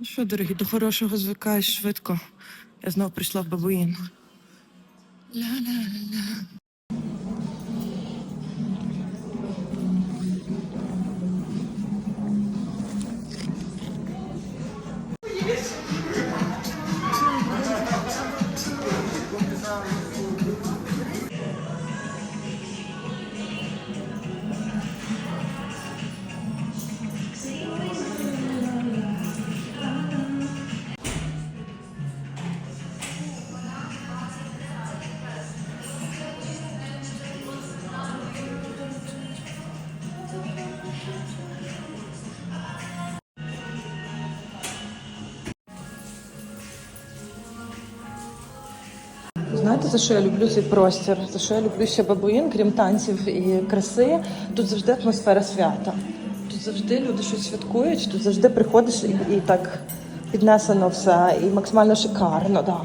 Ну що, дорогі, до хорошого звикаєш швидко. Я знов прийшла в бабуїн. Ля-ля-ля. Знаєте, за що я люблю цей простір? За що я люблю ще бабуїн, крім танців і краси? Тут завжди атмосфера свята. Тут завжди люди щось святкують, тут завжди приходиш і, і так піднесено все, і максимально шикарно, да.